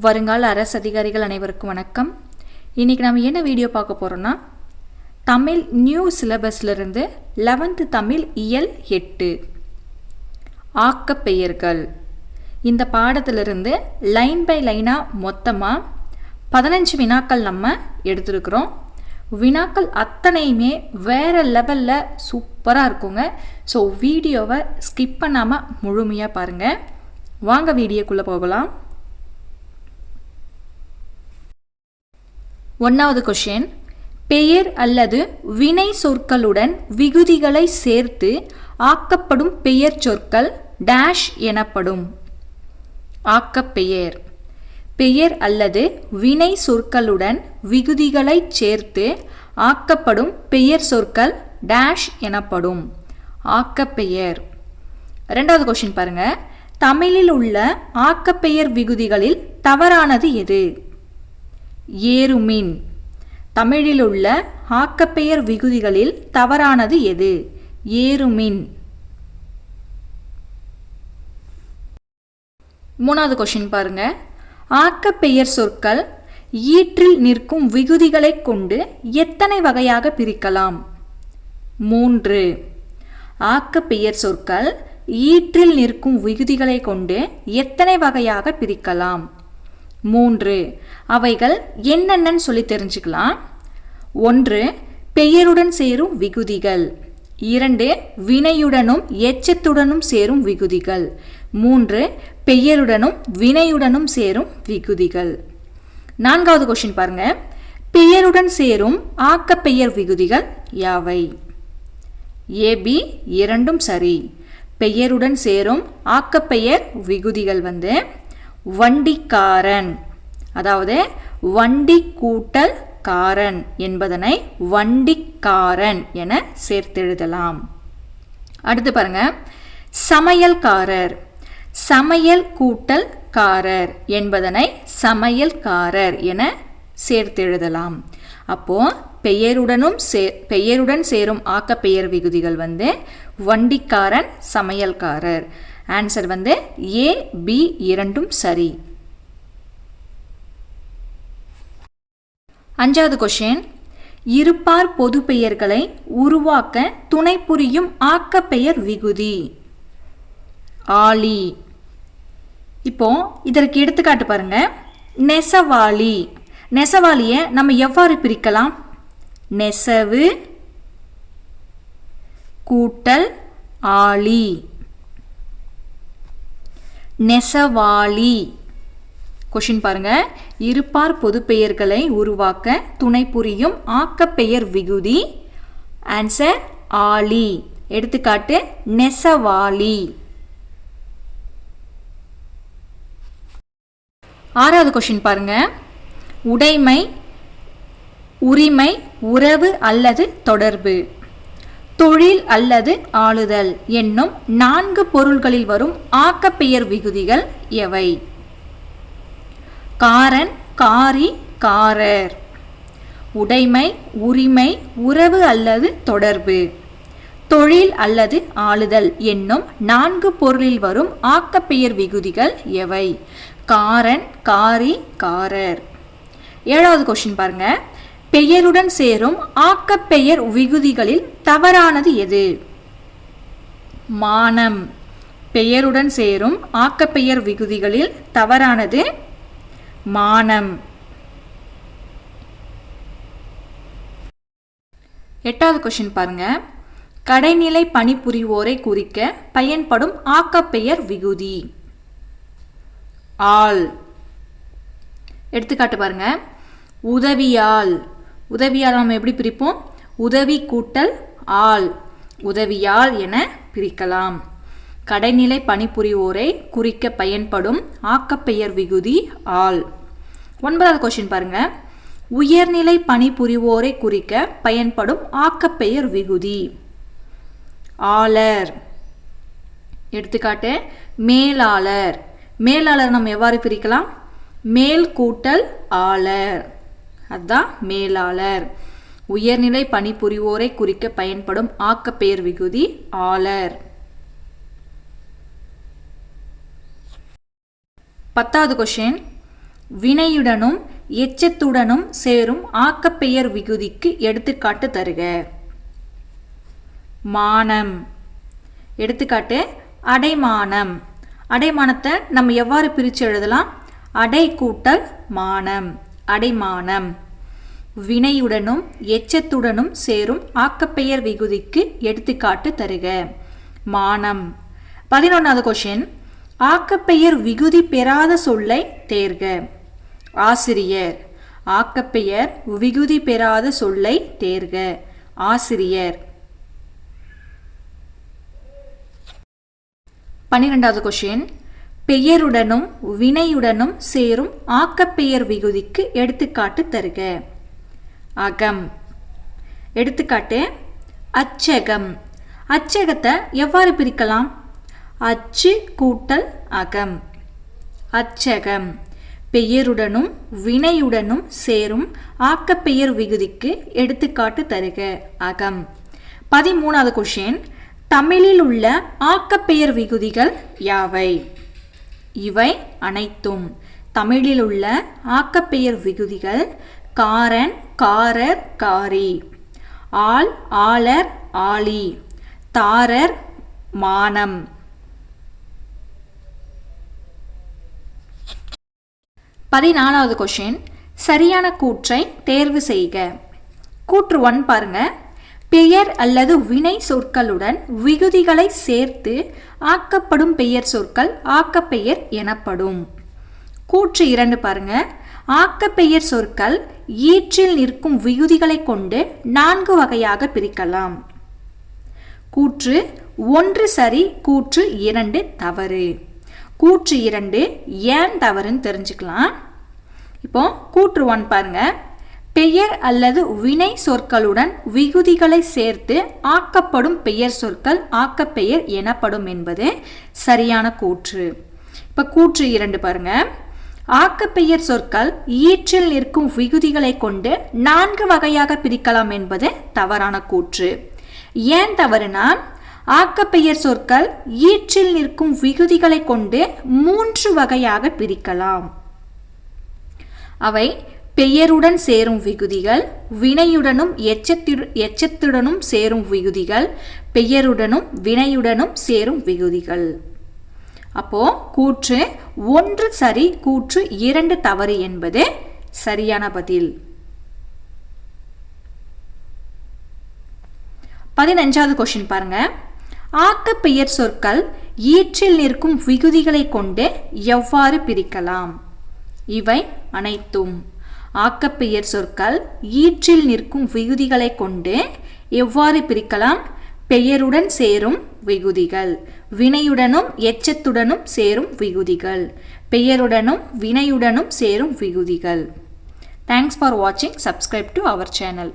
வருங்கால அரசு அதிகாரிகள் அனைவருக்கும் வணக்கம். இன்றைக்கி நம்ம என்ன வீடியோ பார்க்க போகிறோன்னா தமிழ் நியூ சிலபஸ்லேருந்து லெவன்த்து தமிழ் இயல் எட்டு ஆக்கப்பெயர்கள். இந்த பாடத்திலிருந்து லைன் பை லைனாக மொத்தமாக பதினஞ்சு வினாக்கள் நம்ம எடுத்துருக்குறோம். வினாக்கள் அத்தனையுமே வேறு லெவலில் சூப்பராக இருக்குங்க. ஸோ வீடியோவை ஸ்கிப் பண்ணாமல் முழுமையாக பாருங்கள் வாங்க வீடியோக்குள்ளே போகலாம். ஒன்றாவது கொஷின் பெயர் அல்லது வினை சொற்களுடன் விகுதிகளை சேர்த்து ஆக்கப்படும் பெயர் சொற்கள் டேஷ் எனப்படும். ஆக்கப்பெயர். பெயர் அல்லது வினை சொற்களுடன் விகுதிகளை சேர்த்து ஆக்கப்படும் பெயர் சொற்கள் டேஷ் எனப்படும். ஆக்கப்பெயர். ரெண்டாவது கொஷின் பாருங்க. தமிழில் உள்ள ஆக்கப்பெயர் விகுதிகளில் தவறானது எது? ஏறுமின். தமிழில் உள்ள ஆக்கப்பெயர் விகுதிகளில் தவறானது எது? ஏறுமின். மூணாவது கொஷின் பாருங்க. ஆக்கப்பெயர் சொற்கள் ஈற்றில் நிற்கும் விகுதிகளை கொண்டு எத்தனை வகையாக பிரிக்கலாம்? மூன்று. ஆக்கப்பெயர் சொற்கள் ஈற்றில் நிற்கும் விகுதிகளை கொண்டு எத்தனை வகையாக பிரிக்கலாம்? மூன்று. அவைகள் என்னென்னு சொல்லி தெரிஞ்சுக்கலாம். ஒன்று பெயருடன் சேரும் விகுதிகள். இரண்டு வினையுடனும் எச்சத்துடனும் சேரும் விகுதிகள். மூன்று பெயருடனும் வினையுடனும் சேரும் விகுதிகள். நான்காவது கொஷின் பாருங்க. பெயருடன் சேரும் ஆக்கப்பெயர் விகுதிகள் யாவை? ஏபி இரண்டும் சரி. பெயருடன் சேரும் ஆக்கப்பெயர் விகுதிகள் வந்து வண்டிக்காரன். அதாவது வண்டி கூட்டல் காரன் என்பதனை வண்டிக்காரன் என சேர்த்தெழுதலாம். அடுத்து பாருங்க. சமையல்காரர். சமையல் கூட்டல் காரர் என்பதனை சமையல்காரர் என சேர்த்தெழுதலாம். அப்போ பெயருடனும் சே பெயருடன் சேரும் ஆக்கப்பெயர் விகுதிகள் வந்து வண்டிக்காரன் சமையல்காரர். ஆன்சர் வந்து ஏ பி இரண்டும் சரி. அஞ்சாவது கொஷின் இருப்பார் பொது பெயர்களை உருவாக்க துணை புரியும் ஆக்கப்பெயர் விகுதி. ஆலி. இப்போ இதற்கு எடுத்துக்காட்டு பாருங்க. நெசவாளி. நெசவாளியை நம்ம எவ்வாறு பிரிக்கலாம்? நெசவு கூட்டல் ஆளி நெசவாளி. கொஷின் பாருங்க. இருப்பார் பொது பெயர்களை உருவாக்க துணை புரியும் ஆக்கப்பெயர் விகுதி. ஆன்சர் ஆலி எடுத்துக்காட்டு நெசவாளி. ஆறாவது கொஷின் பாருங்க. உடைமை உரிமை உறவு அல்லது தொடர்பு. தொழில் அல்லது ஆளுதல் என்னும் நான்கு பொருள்களில் வரும் ஆக்கப்பெயர் விகுதிகள் எவை? காரன் காரி காரர். உடைமை உரிமை உறவு அல்லது தொடர்பு. தொழில் அல்லது ஆளுதல் என்னும் நான்கு பொருளில் வரும் ஆக்கப்பெயர் விகுதிகள் எவை? காரன் காரி காரர். ஏழாவது கொஸ்டின் பாருங்கள் பெயருடன் சேரும் ஆக்கப்பெயர் விகுதிகளில் தவறானது எது? மானம். பெயருடன் சேரும் ஆக்கப்பெயர் விகுதிகளில் தவறானது மானம். எட்டாவது கொஷின் பாருங்க. கடைநிலை பணிபுரிவோரை குறிக்க பயன்படும் ஆக்கப்பெயர் விகுதி. ஆள். எடுத்துக்காட்டு பாருங்க. உதவியால் உதவியால் நம்ம எப்படி பிரிப்போம்? உதவி கூட்டல் ஆள். உதவியால் என பிரிக்கலாம். கடைநிலை பணிபுரிவோரை குறிக்க பயன்படும் ஆக்கப்பெயர் விகுதி ஆள். ஒன்பதாவது கொஸ்டின் பாருங்க. உயர்நிலை பணிபுரிவோரை குறிக்க பயன்படும் ஆக்கப்பெயர் விகுதி. ஆளர். எடுத்துக்காட்டு மேலாளர். மேலாளர் நம்ம எவ்வாறு பிரிக்கலாம்? மேல் கூட்டல் ஆளர். அதுதான் மேலாளர். உயர்நிலை பணிபுரிவோரை குறிக்க பயன்படும் ஆக்கப்பெயர் விகுதி ஆளர். பத்தாவது கொஷின் வினையுடனும் எச்சத்துடனும் சேரும் ஆக்கப்பெயர் விகுதிக்கு எடுத்துக்காட்டு தருக. மானம். எடுத்துக்காட்டு அடைமானம். அடைமானத்தை நம்ம எவ்வாறு பிரித்து எழுதலாம்? அடை கூட்டல் மானம். அடைமானம். வினையுடனும் எச்சத்துடனும் சேரும் ஆக்கப்பெயர் விகுதிக்கு எடுத்துக்காட்டு தருக. மானம். பதினொன்றாவது கொஷின் ஆக்கப்பெயர் விகுதி பெறாத சொல்லை தேர்க. ஆசிரியர். ஆக்கப்பெயர் விகுதி பெறாத சொல்லை தேர்க. ஆசிரியர். பன்னிரெண்டாவது கொஷின் பெயருடனும் வினையுடனும் சேரும் ஆக்கப்பெயர் விகுதிக்கு எடுத்துக்காட்டு தருக. அகம். எடுத்துக்காட்டு அச்சகம். அச்சகத்தை எவ்வாறு பிரிக்கலாம்? அச்சு கூட்டல் அகம். அச்சகம். பெயருடனும் வினையுடனும் சேரும் ஆக்கப்பெயர் விகுதிக்கு எடுத்துக்காட்டு தருக. அகம். பதிமூணாவது கொஷின் தமிழில் உள்ள ஆக்கப்பெயர் விகுதிகள் யாவை? இவை அனைத்தும். தமிழில் உள்ள ஆக்கப்பெயர் விகுதிகள் காரன் காரர் காரி. ஆள் ஆளர் ஆளி. தாரர் மானம். பதினாலாவது கொஷின் சரியான கூற்றை தேர்வு செய்க. கூற்று ஒன் பாருங்க. பெயர் அல்லது வினை சொற்களுடன் விகுதிகளை சேர்த்து ஆக்கப்படும் பெயர் சொற்கள் ஆக்கப்பெயர் எனப்படும். கூற்று இரண்டு பாருங்க. ஆக்கப்பெயர் சொற்கள் ஈற்றில் நிற்கும் விகுதிகளை கொண்டு நான்கு வகையாக பிரிக்கலாம். கூற்று ஒன்று சரி கூற்று இரண்டு தவறு. கூற்று இரண்டு ஏன் தவறுன்னு தெரிஞ்சுக்கலாம். இப்போ கூற்று ஒன் பாருங்கள் பெயர் அல்லது வினை சொற்களுடன் விகுதிகளை சேர்த்து ஆக்கப்படும் பெயர் சொற்கள் ஆக்கப்பெயர் எனப்படும் என்பது சரியான கூற்று. இப்போ கூற்று இரண்டு பாருங்க. ஆக்கப்பெயர் சொற்கள் ஈற்றில் நிற்கும் விகுதிகளை கொண்டு நான்கு வகையாக பிரிக்கலாம் என்பது தவறான கூற்று. ஏன் தவறுனா ஆக்கப்பெயர் சொற்கள் ஈற்றில் நிற்கும் விகுதிகளை கொண்டு மூன்று வகையாக பிரிக்கலாம். அவை பெயருடன் சேரும் விகுதிகள் வினையுடனும் எச்சத்து எச்சத்துடனும் சேரும் விகுதிகள் பெயருடனும் வினையுடனும் சேரும் விகுதிகள். அப்போ கூற்று ஒன்று சரி கூற்று இரண்டு தவறு என்பது சரியான பதில். பதினஞ்சாவது கொஸ்டின் பாருங்க. ஆக்கப்பெயர் சொற்கள் ஈற்றில் நிற்கும் விகுதிகளை கொண்டு எவ்வாறு பிரிக்கலாம்? இவை அனைத்தும். ஆக்கப்பெயர் சொற்கள் ஈற்றில் நிற்கும் விகுதிகளை கொண்டு எவ்வாறு பிரிக்கலாம்? பெயருடன் சேரும் விகுதிகள் வினையுடனும் எச்சத்துடனும் சேரும் விகுதிகள் பெயருடனும் வினையுடனும் சேரும் விகுதிகள். தேங்க்ஸ் ஃபார் வாட்சிங் சப்ஸ்கிரைப் டு அவர் சேனல்